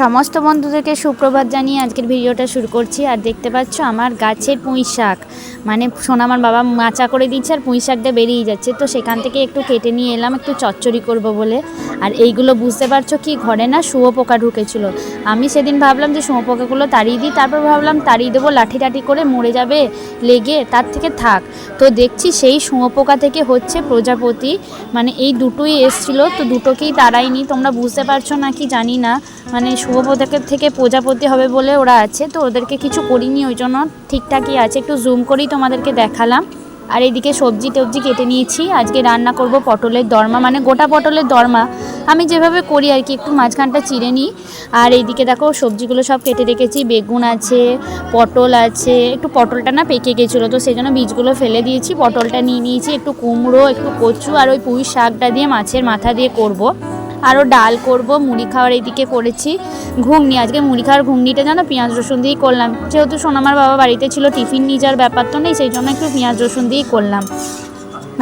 সমস্ত বন্ধুদেরকে সুপ্রভাত জানিয়ে আজকের ভিডিওটা শুরু করছি। আর দেখতে পাচ্ছ আমার গাছের পুঁই শাক। মানে শোনা আমার বাবা মাচা করে দিচ্ছে আর পুঁই শাকটা বেরিয়ে যাচ্ছে। তো সেখান থেকে একটু কেটে নিয়ে এলাম, একটু চচ্চড়ি করব বলে। আর এইগুলো বুঝতে পারছ কি, ঘরে না শুয়োপোকা ঢুকেছিল। আমি সেদিন ভাবলাম যে শুয়োপোকাগুলো তাড়িয়ে দিই, তারপর ভাবলাম তাড়িয়ে দেবো লাঠি টাঠি করে মরে যাবে, লেগে তার থেকে থাক। তো দেখছি সেই শুয়োপোকা থেকে হচ্ছে প্রজাপতি মানে এই দুটোই এসছিল, তো দুটোকেই তাড়াইনি। তোমরা বুঝতে পারছ না কি জানি না মানে শুভপোতাকের থেকে প্রজাপতি হবে বলে ওরা আছে, তো ওদেরকে কিছু করিনি, ওই জন্য ঠিকঠাকই আছে। একটু জুম করেই তোমাদেরকে দেখালাম। আর এইদিকে সবজি টবজি কেটে নিয়েছি। আজকে রান্না করব পটলের দরমা মানে গোটা পটলের দরমা। আমি যেভাবে করি আর কি, একটু মাঝখানটা চিড়ে নিই। আর এইদিকে দেখো, সবজিগুলো সব কেটে রেখেছি। বেগুন আছে, পটল আছে। একটু পটলটা না পেকে গেছিল, তো সেই জন্য বীজগুলো ফেলে দিয়েছি। পটলটা নিয়ে নিয়েছি, একটু কুমড়ো, একটু কচু আর ওই পুঁই শাকটা দিয়ে মাছের মাথা দিয়ে করব। আরও ডাল করব, মুড়ি খাওয়ার এইদিকে করেছি। ঘুগনি, আজকে মুড়ি খাওয়ার ঘুগনিটা জানো? পেঁয়াজ, রসুন দিয়েই করলাম। যেহেতু সোনামার বাবা বাড়িতে ছিল, টিফিন নিয়ে যাওয়ার ব্যাপার তো নেই, সেই জন্য একটু পেঁয়াজ, রসুন দিয়েই করলাম।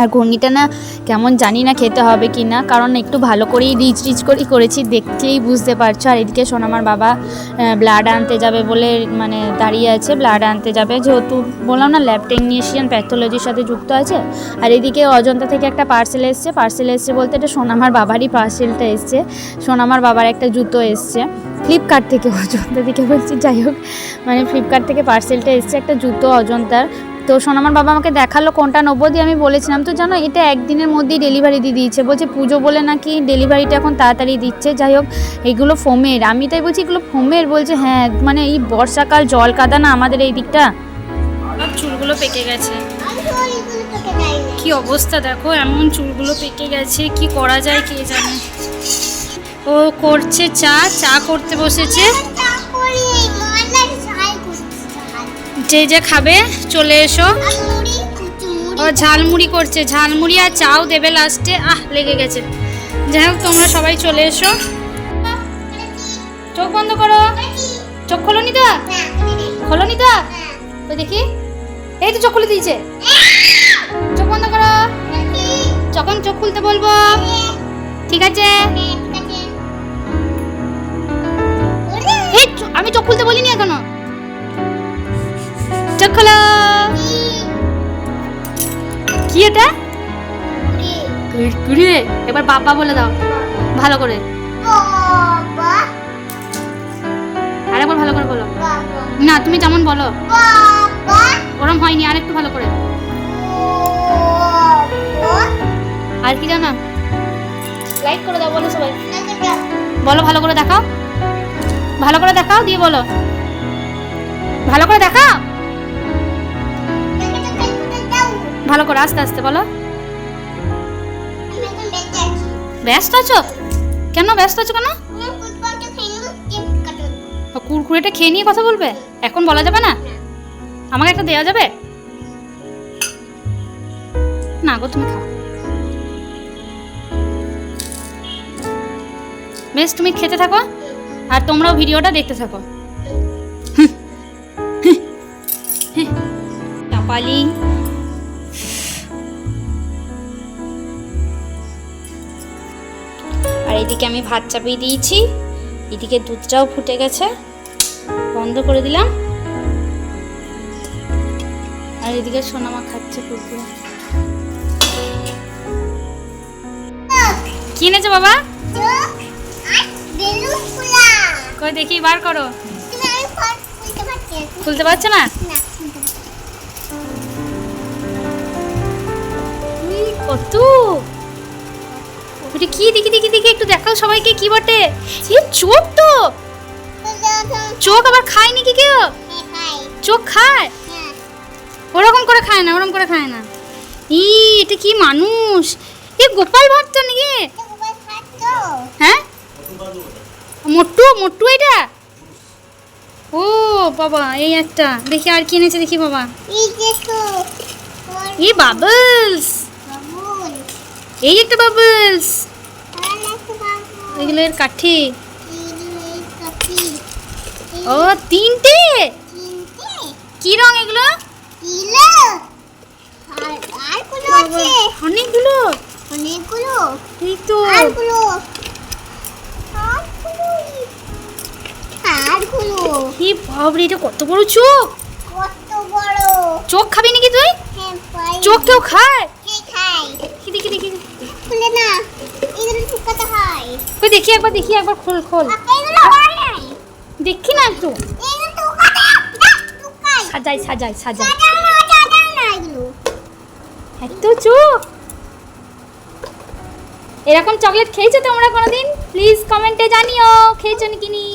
আর ঘুগনিটা না কেমন জানি না খেতে হবে কি না, কারণ একটু ভালো করেই রিচ রিচ করেই করেছি, দেখলেই বুঝতে পারছ। আর এদিকে সোনামার বাবা ব্লাড আনতে যাবে বলে মানে দাঁড়িয়ে আছে ব্লাড আনতে যাবে। যেহেতু বললাম না ল্যাব টেকনিশিয়ান প্যাথোলজির সাথে যুক্ত আছে। আর এদিকে অজন্তা থেকে একটা পার্সেল এসছে। পার্সেল এসছে বলতে এটা সোনামার বাবারই পার্সেলটা এসছে। সোনামার বাবার একটা জুতো এসছে। ফ্লিপকার্ট থেকে অজন্তা থেকে বলছি, যাই হোক মানে ফ্লিপকার্ট থেকে পার্সেলটা এসছে। একটা জুতো অজন্তার। তো সোনামার বাবা আমাকে দেখাল কোনটা নেব দিয়ে আমি বলেছিলাম তো জানো এটা একদিনের মধ্যেই ডেলিভারি দিয়ে দিয়েছে। বলছে পুজো বলে নাকি ডেলিভারিটা এখন তাড়াতাড়ি দিচ্ছে যাই হোক এগুলো ফোমের। আমি তাই বলছি এগুলো ফোমের বলছে হ্যাঁ মানে এই বর্ষাকাল জল কাদা না আমাদের এই দিকটা। সব চুলগুলো পেকে গেছে। কি অবস্থা দেখো এমন চুলগুলো পেকে গেছে কি করা যায় কে জানে। ও করছে চা চা করতে বসেছে। যে যে খাবে চলে এসো। ও ঝালমুড়ি করছে। ঝালমুড়ি আর চাও দেবে লাস্টে আহ লেগে গেছে। যাই হোক তোমরা সবাই চলে এসো। চোখ বন্ধ করো। চোখ খোলো নি তো? খোলো নি তো? তো দেখি। এই তো চোখ খুলে দিয়েছে। চোখ বন্ধ করো। যখন চোখ খুলতে বলব। ঠিক আছে। এই আমি চোখ খুলতে বলিনি এখনও। খোলো। কি এটা? কুড়কুড়ে এবার বাবা বলে দাও। ভালো করে। আরেকবার ভালো করে বলো। না, তুমি যেমন বলো। ওরম হয়নি, আর একটু ভালো করে। আর কি জানো? লাইক করে দাও, বলো সবাই। বলো, ভালো করে দেখাও। ভালো করে দেখাও, দিয়ে বলো। ভালো করে ভালো করে আস্তে আস্তে বলো। ব্যস্ত আছো? কেন ব্যস্ত আছো কেন? কুরকুরেটা খেয়ে নিয়ে কথা বলবে? এখন বলা যাবে না? আমাকে একটা দেওয়া যাবে? না গো, তুমি খাও। বেশ, তুমি খেতে থাকো, আর তোমরাও ভিডিওটা দেখতে থাকো। চাপালি। এদিকে আমি ভাত চাপিয়ে দিয়েছি, এদিকে দুধটাও ফুটে গেছে। বন্ধ করে দিলাম। আর এদিকে সোনামা খাচ্ছে কুকুর কি এনেছো বাবা? কই দেখি, বার করো। খুলতে পারছ না? কত? ওটা কি? দেখি দেখি দেখি একটু দেখাও সবাইকে কি বটে? এ চোখ তো! চোখ আবার খায় নাকি কেউ? চোখ খায়? ওরকম করে খায় না ওরকম করে খায় না। ই এটা কি মানুষ? এ গোপাল ভক্ত নাকি? হ্যাঁ? মোট্টু মোট্টু এটা? ও বাবা এই একটা। দেখি আর কি এনেছে দেখি বাবা। এই বাবলস! এই একটা বাবলস এগুলো এর কাঠি। ও তিনটে? কি রং এগুলো? অনেকগুলো। অনেকগুলো। এই তো। আরগুলো। সবগুলোই। খুলো কি বাবরে এটা কত বড় চোখ? কত বড়। চোখ খাবি নাকি তুই? হ্যাঁ চোখ কেউ খায় হ্যাঁ খাই কি দেখি দেখি খুলে না এগুলো ঠুকাতে হয় ওই দেখি একবার দেখি একবার খোল খোল। নাই। দেখি না একটু। সাজাই সাজাই সাজাই। এত চোখ এরকম চকলেট খেয়েছো তোমরা কোনোদিন? প্লিজ কমেন্টে জানিও খেয়েছো নাকি? নি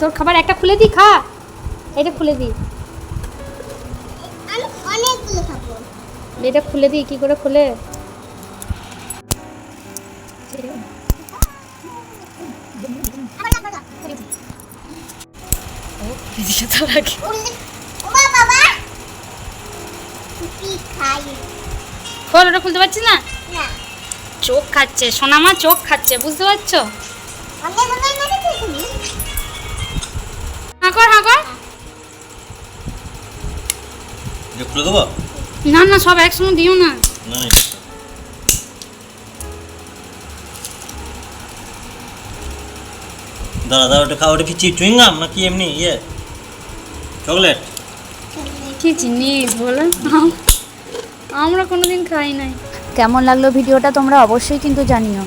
তোর খাবার একটা খুলে দি খা। এটা খুলে দি। এটা খুলে দি কি করে খুলে? খাই খোল ওটা খুলতে পারছিস না? চোখ খাচ্ছে সোনামা চোখ খাচ্ছে বুঝতে পারছ? হাঁকর হাঁকর না না সব একসঙ্গে দিও না। দাঁড়া দাঁড়া ওটা খাওয়া ওটা কি চুইংগাম না কি এমনি ইয়ে? চকলেট? কি জিনিস বলো। আমরা কোনোদিন খাই নাই। কেমন লাগল ভিডিওটা তোমরা অবশ্যই কিন্তু জানিও।